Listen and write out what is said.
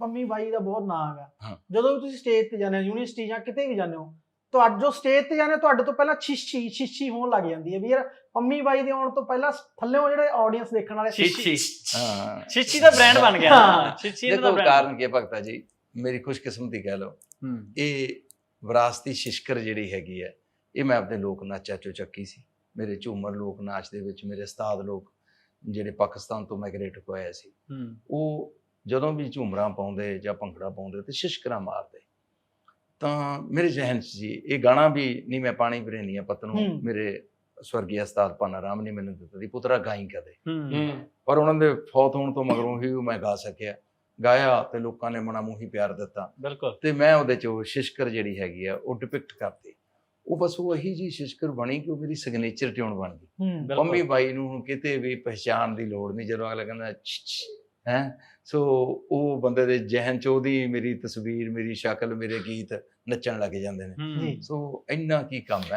ਪੰਮੀ ਬਾਈ ਦਾ ਬਹੁਤ ਨਾਂ ਹੈਗਾ ਹਾਂ। ਜਦੋਂ ਵੀ ਤੁਸੀਂ ਸਟੇਜ ਤੇ ਜਾਂਦੇ ਹੋ ਯੂਨੀਵਰਸਿਟੀ ਜਾਂ ਕਿਤੇ ਵੀ ਜਾਂਦੇ ਹੋ ਤੁਹਾਡੇ ਜੋ ਸਟੇਜ ਤੇ ਜਾਂਦੇ ਤੁਹਾਡੇ ਤੋਂ ਪਹਿਲਾਂ ਛਿੱਛੀ ਛਿੱਛੀ ਹੋਣ ਲੱਗ ਜਾਂਦੀ ਹੈ ਵੀ ਯਾਰ ਪੰਮੀ ਬਾਈ ਦੇ ਆਉਣ ਤੋਂ ਪਹਿਲਾਂ ਥੱਲੇੋਂ ਜਿਹੜੇ ਆਡੀਅנס ਦੇਖਣ ਵਾਲੇ ਸ਼ੀਸ਼ੀ ਹਾਂ। ਸ਼ੀਸ਼ੀ ਦਾ ਬ੍ਰਾਂਡ ਬਣ ਗਿਆ। ਹਾਂ। ਸ਼ੀਸ਼ੀ ਦਾ ਦੇਖੋ ਬ੍ਰਾਂਡ ਕਾਰਨ ਕੀ ਭਗਤਾ ਜੀ? ਮੇਰੀ ਖੁਸ਼ਕਿਸਮਤੀ ਕਹਿ ਲਓ। ਇਹ ਵਿਰਾਸਤੀ ਸ਼ਿਸ਼ਕਰ ਜਿਹੜੀ ਹੈਗੀ ਹੈ ਇਹ ਮੈਂ ਆਪਣੇ ਲੋਕ ਨਾਚਾਂ ਚੋਂ ਚੱਕੀ ਸੀ। ਮੇਰੇ ਝੂਮਰ ਲੋਕ ਨਾਚ ਦੇ ਵਿੱਚ ਮੇਰੇ ਉਸਤਾਦ ਲੋਕ ਜਿਹੜੇ ਪਾਕਿਸਤਾਨ ਤੋਂ ਮਾਈਗ੍ਰੇਟ ਹੋਏ ਸੀ। ਉਹ ਜਦੋਂ ਵੀ ਝੂਮਰਾਂ ਪਾਉਂਦੇ ਜਾਂ ਭੰਗੜਾ ਪਾਉਂਦੇ ਤੇ ਸ਼ਿਸ਼ਕਰਾਂ ਮਾਰਦੇ। ਤਾਂ ਮੇਰੇ ਜ਼ਿਹਨ 'ਚ ਜੀ ਇਹ ਗਾਣਾ ਵੀ ਨਹੀਂ ਮੈਂ ਪਾਣੀ ਭਰੇਨੀਆ ਪਤ ਨੂੰ ਹੂੰ। ਮੇਰੇ ਸਵਰਗੀ ਉਸਤਾਦ ਪਾਨਾ ਰਾਮ ਨੇ ਮੈਨੂੰ ਦਿੱਤਾ ਦੀ ਪੁੱਤਰਾ ਗਾਈ ਕਦੇ। ਪਰ ਉਹਨਾਂ ਦੇ ਫੌਤ ਹੋਣ ਤੋਂ ਮਗਰੋਂ ਹੀ ਉਹ ਮੈਂ ਗਾ ਸਕਿਆ। ਗਾਇਆ ਤੇ ਲੋਕਾਂ ਨੇ ਮਨਾ ਮੂੰਹ ਹੀ ਪਿਆਰ ਦਿੱਤਾ। ਬਿਲਕੁਲ। ਤੇ ਮੈਂ ਉਹਦੇ ਚ ਉਹ ਸ਼ਿਸ਼ਕਰ ਜਿਹੜੀ ਹੈਗੀ ਆ ਉਹ ਡਿਪਿਕਟ ਕਰਤੀ। ਉਹ ਬਸ ਉਹ ਇਹੀ ਜੀ ਸ਼ਿਸ਼ਕਰ ਬਣੀ ਕਿ ਉਹ ਮੇਰੀ ਸਿਗਨੇਚਰ ਟਿਊਨ ਬਣ ਗਈ। ਪੰਮੀ ਬਾਈ ਨੂੰ ਹੁਣ ਕਿਤੇ ਵੀ ਪਹਿਚਾਣ ਦੀ ਲੋੜ ਨਹੀਂ ਜਦੋਂ ਅਗਲਾ ਕਹਿੰਦਾ ਹੈ? ਸੋ ਉਹ ਬੰਦੇ ਦੇ ਜ਼ਿਹਨ ਚ ਉਹਦੀ ਮੇਰੀ ਤਸਵੀਰ ਮੇਰੀ ਸ਼ਕਲ ਮੇਰੇ ਗੀਤ ਨੱਚਣ ਲੱਗ ਜਾਂਦੇ ਨੇ। ਸੋ ਇੰਨਾ ਕੀ ਕੰਮ ਹੈ।